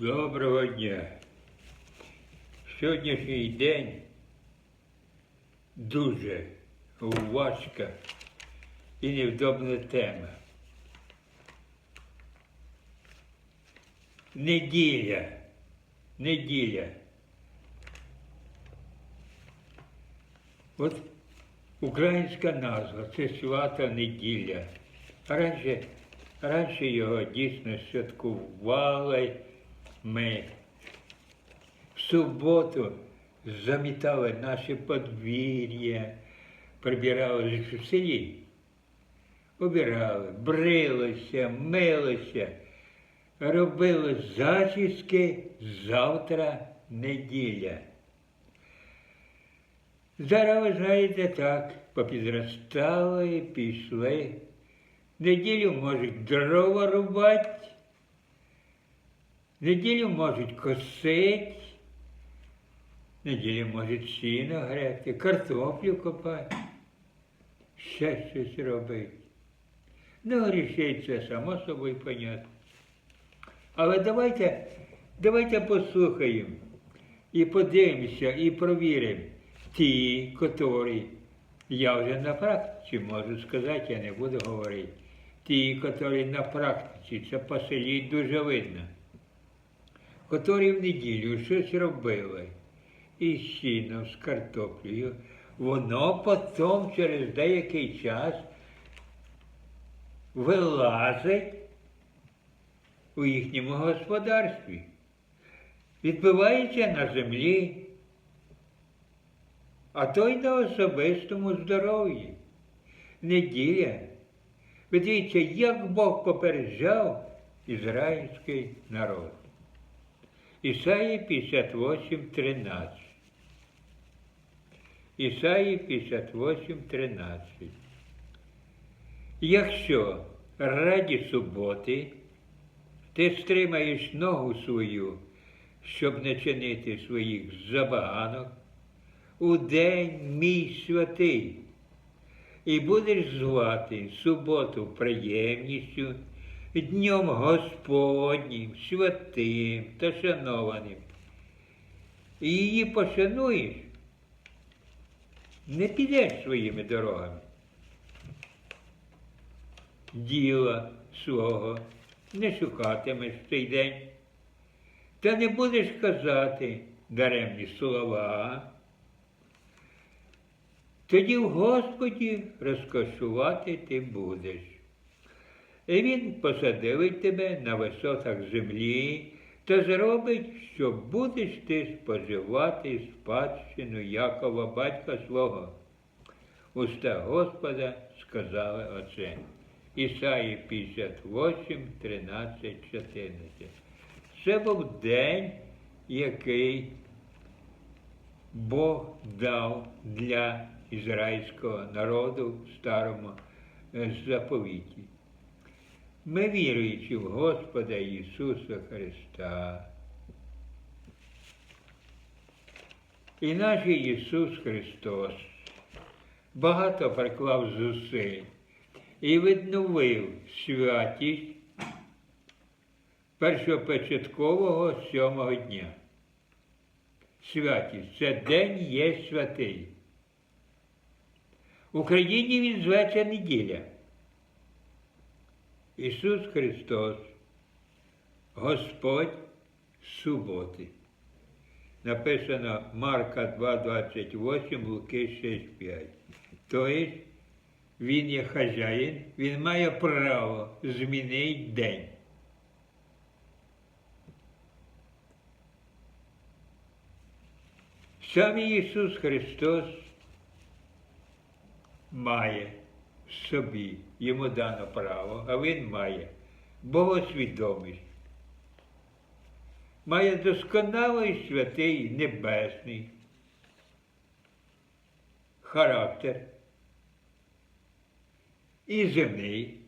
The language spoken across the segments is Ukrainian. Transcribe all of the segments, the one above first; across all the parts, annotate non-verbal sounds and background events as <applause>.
Доброго дня. Сьогоднішній день дуже важка і невдобна тема. Неділя. Неділя. От українська назва це свята неділя. Раніше, раніше його дійсно святкували ми. В суботу замітали наші подвір'я, прибирали в селі, обирали, брилися, милися, робили зачіски завтра неділя. Зараз ви знаєте так, попідростали, пішли. Неділю можуть дрова рубати, неділю можуть косити, неділю можуть сіно грати, картоплю копати, ще щось робити. Ну, грішить це само собою понятно. Але давайте, давайте послухаємо і подивимося, і провіримо ті, котрі, я вже на практиці можу сказати, я не буду говорити, ті, котрі на практиці, це по селі дуже видно, котрі в неділю щось робили, і з сіном, з картоплею, воно потім через деякий час вилазить у їхньому господарстві, відбивається на землі, а то й на особистому здоров'ї. Неділя. Ви дивіться, як Бог попереджав ізраїльський народ. Ісаї 58, 13. Ісаї 58, 13. Якщо раді суботи ти стримаєш ногу свою, щоб не чинити своїх забаганок, у день мій святий, і будеш звати суботу приємністю, днем Господнім, святим та шанованим. І її пошануєш, не підеш своїми дорогами. Діла свого не шукатимеш в цей день, та не будеш казати даремні слова. Тоді в Господі розкошувати ти будеш. І Він посадивить тебе на висотах землі та зробить, що будеш ти споживати спадщину Якова, батька свого. Уста Господа сказали оце. Ісаї 58, 13, 14. Це був день, який Бог дав для ізраїльського народу старому е, заповіті. Ми віруючи в Господа Ісуса Христа. І наш Ісус Христос багато приклав зусиль і відновив святість першопочаткового сьомого дня. Святість це день є святий. В Україні він зветься неділя. Ісус Христос, Господь суботи. Написано Марка 2,28, Луки 6,5. Тобто він є хазяїн, він має право змінити день. Сам Ісус Христос має собі, йому дано право, а Він має богосвідомість. Має досконалий святий небесний характер і земний.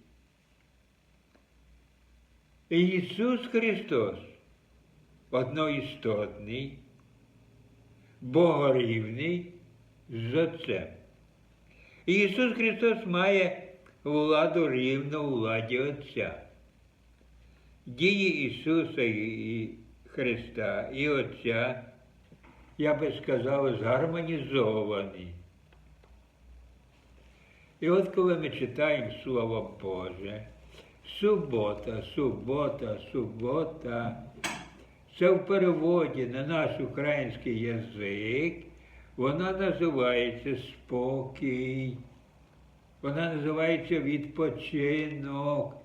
І Ісус Христос одноістотний, богорівний з Отцем. Ісус Христос має владу рівну владі Отця. Дії Ісуса і Христа і Отця, я би сказав, згармонізовані. І от коли ми читаємо Слово Боже, субота, субота, субота, це в переводі на наш український язик, вона називається спокій, вона називається відпочинок.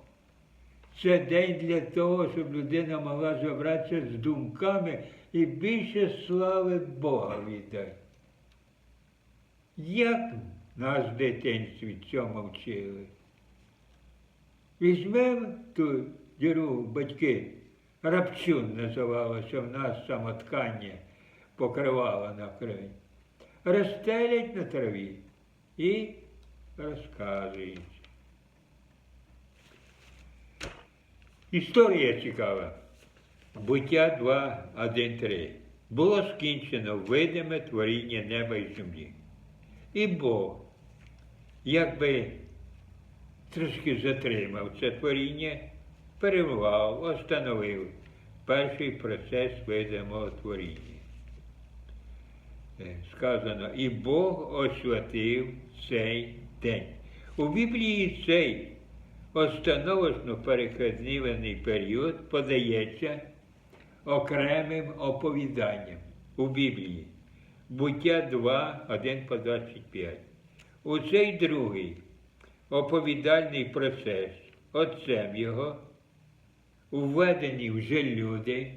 Це день для того, щоб людина могла зібратися з думками і більше слави Бога віддати. Як нас в дитинстві цьому вчили? Візьмемо ту діру батьки, рапчун називалося в нас самоткання, покривало на краї. Розстелять на траві і розказують. Історія цікава. Буття 2, 1, 3. Було скінчено видиме творіння неба і землі. І Бог, якби трошки затримав це творіння, перервав, остановив перший процес видимого творіння. Е, Сказано, і Бог освятив цей день. У Біблії цей остановочно перекладний період подається окремим оповіданням у Біблії. Буття 2, 1 по 25. У цей другий оповідальний процес отцем його введені вже люди,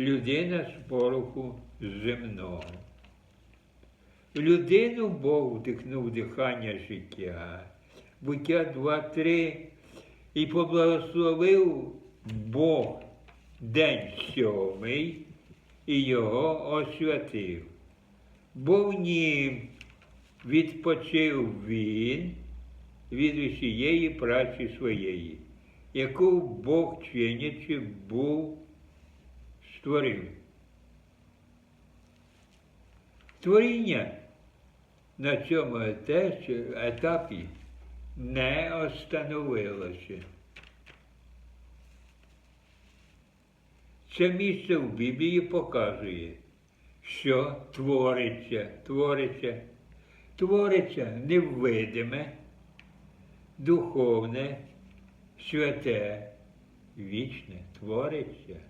людина з пороху земного. Людину Бог вдихнув дихання життя, буття 2-3, і поблагословив Бог день сьомий і його освятив. Бо в нім відпочив він від усієї праці своєї, яку Бог чинячи був створив. Творіння на цьому етапі не остановилося. Це місце в Біблії показує, що твориться, твориться, твориться невидиме, духовне, святе, вічне, твориться.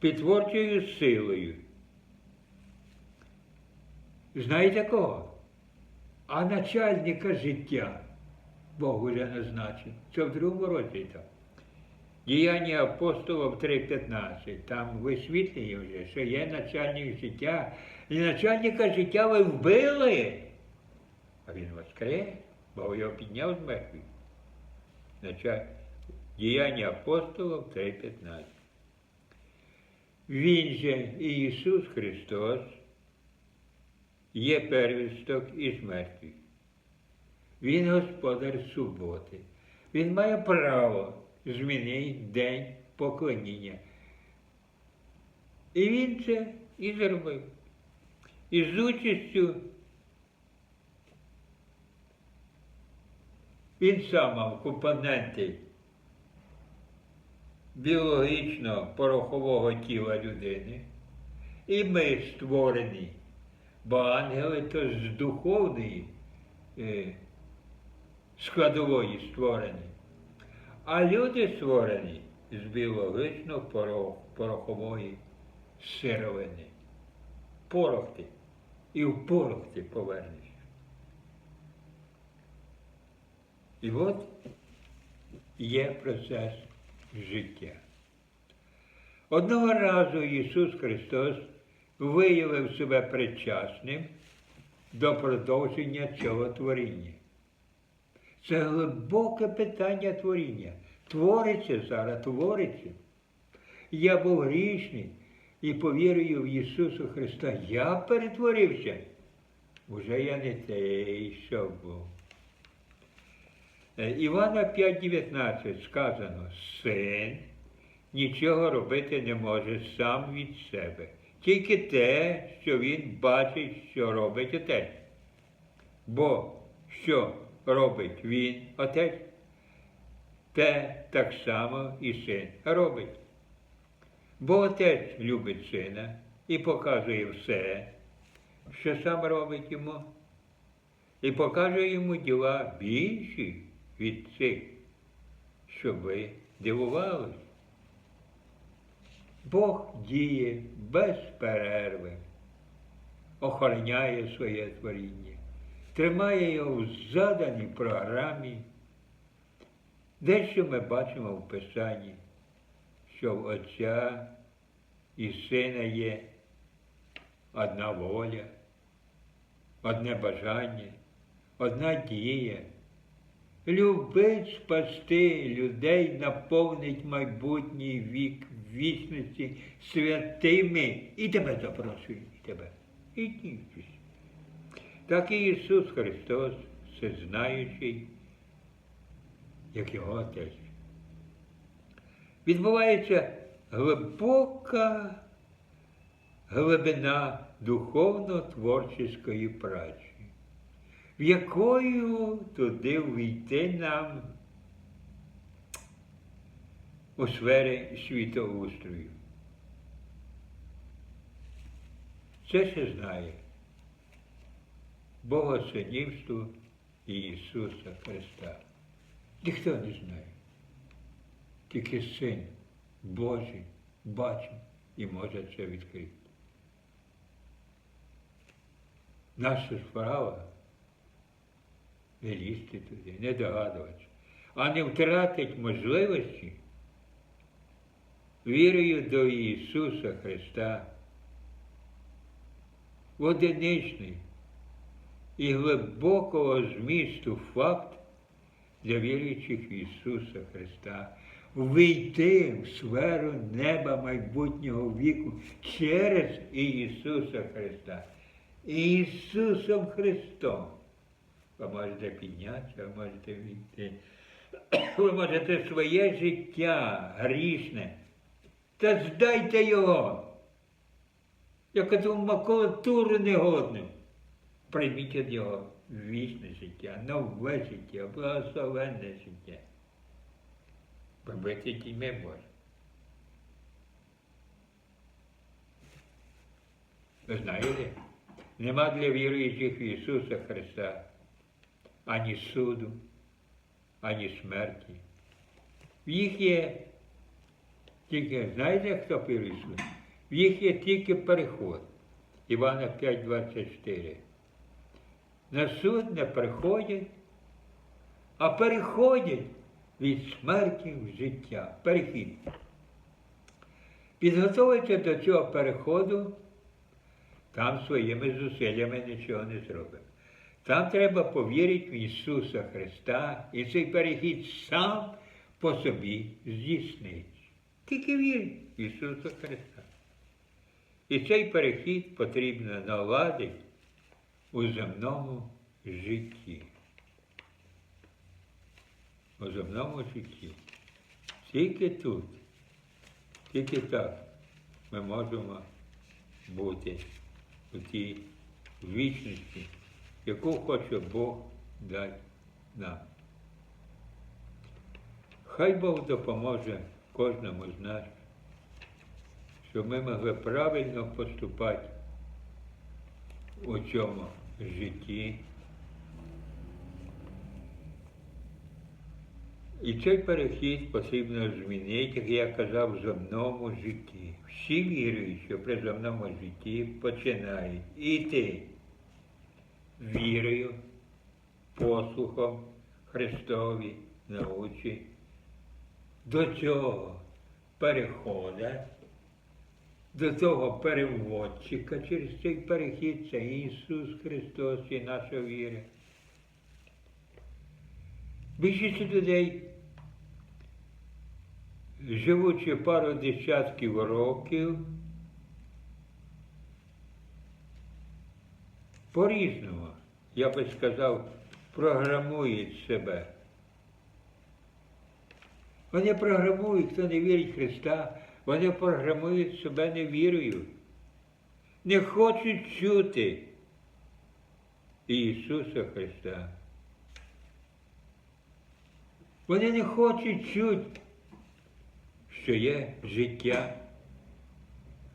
Під творчою силою. Знаєте кого? А начальника життя Бог уже назначив. Це в другому там. Діяння апостолів 3.15. Там висвітлює вже, що є начальник життя. І начальника життя ви вбили. А він воскрес, Бог його підняв з мертвих. Діяння апостолів 3.15. Він же Ісус Христос є первісток із мертвих. Він господар суботи. Він має право змінити день поклоніння. І він це і зробив. І з участю він сам мав компоненти біологічного порохового тіла людини. І ми створені, бо ангели то з духовної е, складової створені. А люди створені з біологічно порохової сировини. Порох ти. І в порох ти повернешся. І от є процес життя. Одного разу Ісус Христос виявив себе причасним до продовження цього творіння. Це глибоке питання творіння. Твориться зараз, твориться. Я був грішний і повірую в Ісуса Христа. Я перетворився. Уже я не той, що був. Е, Івана 5,19 сказано, син нічого робити не може сам від себе. Тільки те, що він бачить, що робить отець. Бо що робить він, отець, те так само і син робить. Бо отець любить сина і показує все, що сам робить йому, і показує йому діла більші від цих, щоб ви дивувались. Бог діє без перерви, охороняє своє творіння, тримає його в заданій програмі. Дещо ми бачимо в Писанні, що в Отця і Сина є одна воля, одне бажання, одна дія. Любить спасти людей, наповнить майбутній вік вічності святими. І тебе запрошую, і тебе. І тішись. Так і Ісус Христос, всезнаючий, як його Отець. Відбувається глибока глибина духовно-творчої праці якою туди війти нам у сфері світоустрою. Це ще знає Богосинівство Ісуса Христа. Ніхто не знає. Тільки Син Божий бачить і може це відкрити. Наша справа не лізти туди, не догадуватися, а не втратить можливості вірою до Ісуса Христа в одиничний і глибокого змісту факт для віруючих в Ісуса Христа. Вийти в сферу неба майбутнього віку через Ісуса Христа. Ісусом Христом. Ви можете піднятися, ви можете війти. <coughs> Ви можете своє життя грішне. Та здайте його. Як ту макулатуру негодну. Прийміть від його вічне життя, нове життя, благословенне життя. Побити тіми Боже. Ви знаєте, нема для віруючих в Ісуса Христа ані суду, ані смерті. В їх є тільки, знаєте, хто пив? В їх є тільки переход. Івана 5,24. На суд не приходять, а переходять від смерті в життя. Перехід. Підготовитися до цього переходу, там своїми зусиллями нічого не зробимо. Там треба повірити в Ісуса Христа, і цей перехід сам по собі здійсниться. Тільки вірить в Ісуса Христа. І цей перехід потрібно наладити у земному житті. У земному житті. Тільки тут, тільки так ми можемо бути у тій вічності яку хоче Бог дати нам. Хай Бог допоможе кожному з нас, щоб ми могли правильно поступати у цьому житті. І цей перехід потрібно змінити, як я казав, в земному житті. Всі вірують, що при земному житті починають іти вірою, послухом Христові научі. До цього переходить, до того переводчика через цей перехід це Ісус Христос і наша віра. Більшість людей, живучи пару десятків років, по-різному, я би сказав, програмують себе. Вони програмують, хто не вірить Христа, вони програмують себе невірою. Не хочуть чути Ісуса Христа. Вони не хочуть чути, що є життя.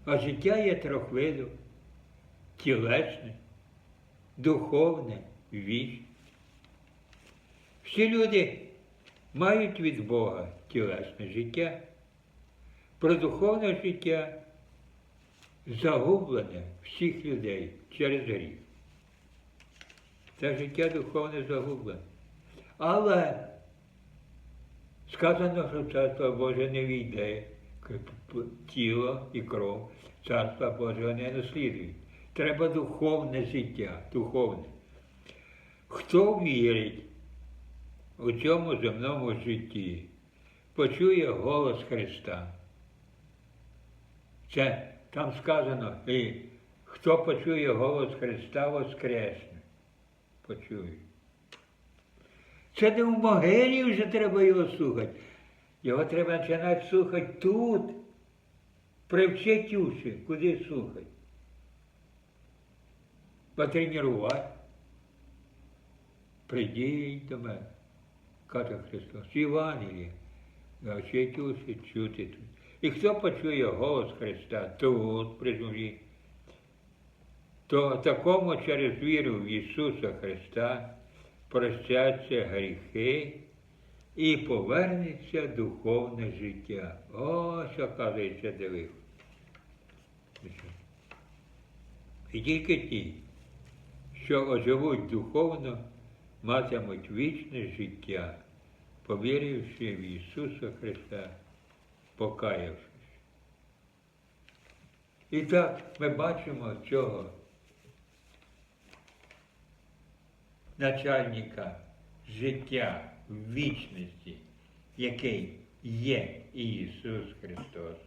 А життя є трьох видів. тілесне, духовне, вічне. Всі люди мають від Бога тілесне життя. Про духовне життя загублене всіх людей через гріх. Це життя духовне загублене. Але сказано, що царство Боже не війде, тіло і кров, царства Божого не наслідують. Треба духовне життя, духовне. Хто вірить у цьому земному житті, почує голос Христа. Це там сказано, і хто почує голос Христа, воскресне. Почує. Це не в могилі вже треба його слухати. Його треба починати слухати тут. Привчить уші, куди слухати. Потренувати. Придіть до мене, каже Христос, навчить уші чути тут. І хто почує голос Христа тут, при землі, то такому через віру в Ісуса Христа простяться гріхи і повернеться духовне життя. Ось, оказується, дивив. І тільки ті, що оживуть духовно, матимуть вічне життя, повіривши в Ісуса Христа, покаявшись. І так ми бачимо цього начальника життя в вічності, який є Ісус Христос.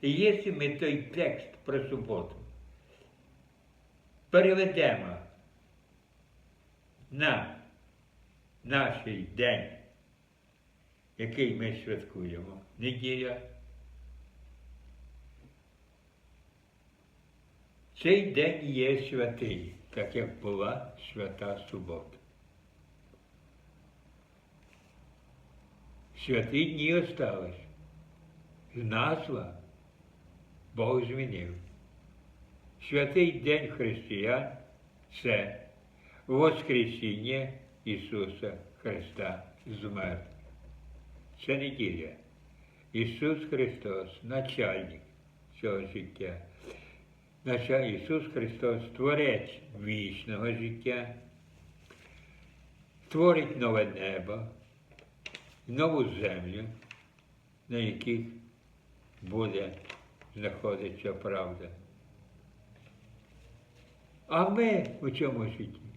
І якщо ми той текст про суботу переведемо на наш день, який ми святкуємо, неділя, цей день є святий, так як була свята субота. Святі дні остались. Назва Бог змінив. Святий День християн це Воскресіння Ісуса Христа з мертвих. Це неділя. Ісус Христос, начальник цього життя. Ісус Христос Творець вічного життя, творить нове небо, нову землю, на яких буде знаходитися правда. А ми у цьому житті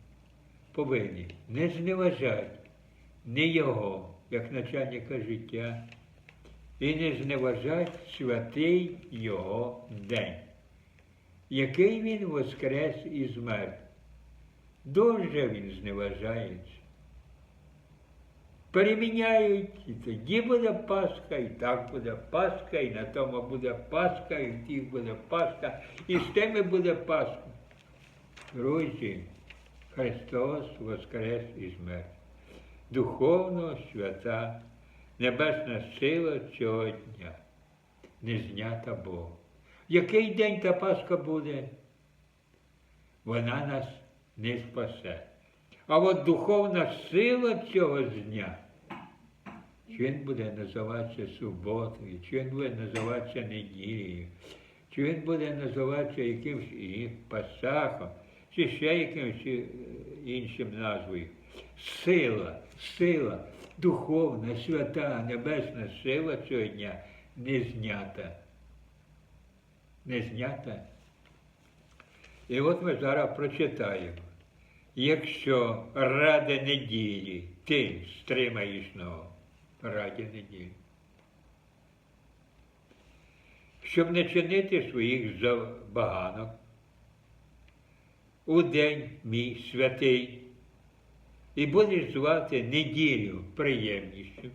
повинні не зневажати ні Його, як начальника життя, і не зневажати святий Його день, який він воскрес із мертвих. Дуже він зневажається. Переміняють, і тоді буде Пасха, і так буде Пасха, і на тому буде Пасха, і в тих буде Пасха, і з тими буде Пасха. Друзі, Христос воскрес із мертвих. Духовно свята, небесна сила цього дня, не знята Богом. Який день та Пасха буде? Вона нас не спасе. А от духовна сила цього дня, чи він буде називатися суботою, чи він буде називатися неділею, чи він буде називатися якимось і Пасахом, чи ще якимось е, іншим назвою. Сила, сила, духовна, свята, небесна сила цього дня не знята. Не знята. І от ми зараз прочитаємо. Якщо ради неділі ти стримаєш ногу, раді неділі. Щоб не чинити своїх забаганок, у день мій святий, і будеш звати неділю приємністю.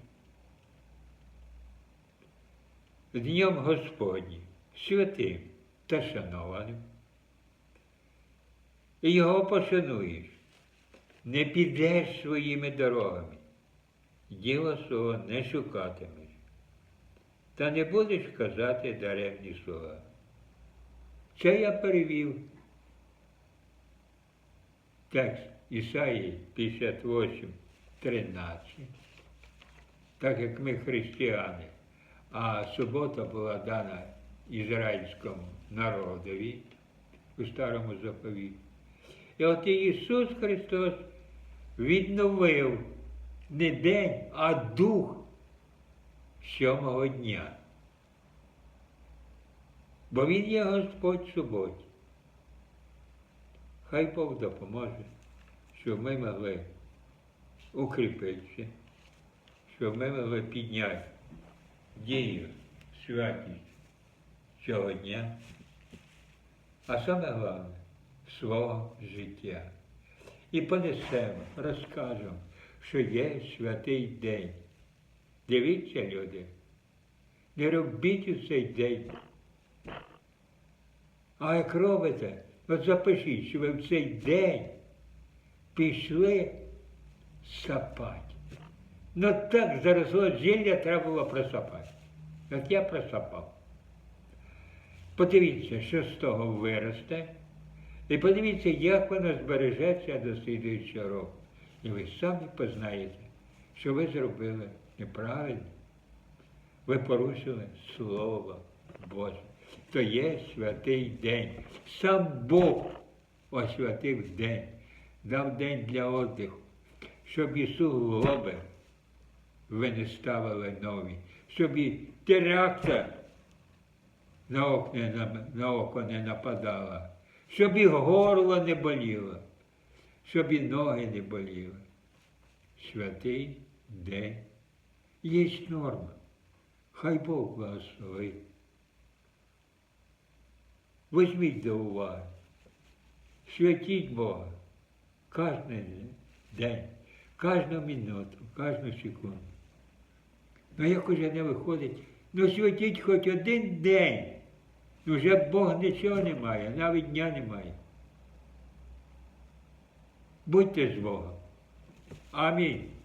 Днем Господнім, святим та шанованим і його пошануєш, не підеш своїми дорогами, діла свого не шукатимеш. Та не будеш казати даремні слова. Це я перевів текст Ісаї 58, 13. Так як ми християни, а субота була дана ізраїльському народові у старому заповіті. І от Ісус Христос відновив не день, а дух сьомого дня. Бо Він є Господь суботі. Хай Бог допоможе, щоб ми могли укріпитися, щоб ми могли підняти дію, святість цього дня, а саме головне свого життя. І понесемо, розкажемо, що є святий день. Дивіться, люди, не робіть у цей день. А як робите, от запишіть, що ви в цей день пішли сапати. Ну так заросло зілля треба було просапати. От я просапав. Подивіться, що з того виросте. І подивіться, як воно збережеться до слідуючого року. І ви самі познаєте, що ви зробили неправильно. Ви порушили Слово Боже. То є святий день. Сам Бог освятив день, дав день для віддиху, щоб і суглоби ви не ставили нові, щоб і теракта на око не, на око не нападала, щоб і горло не боліло, щоб і ноги не боліли. Святий день. Є норма. Хай Бог благословить. Візьміть до уваги. Святіть Бога кожен день, кожну минуту, кожну секунду. Ну як уже не виходить, ну святіть хоч один день. Ну вже Бог нічого немає, навіть дня немає. Будьте з Богом. Амінь.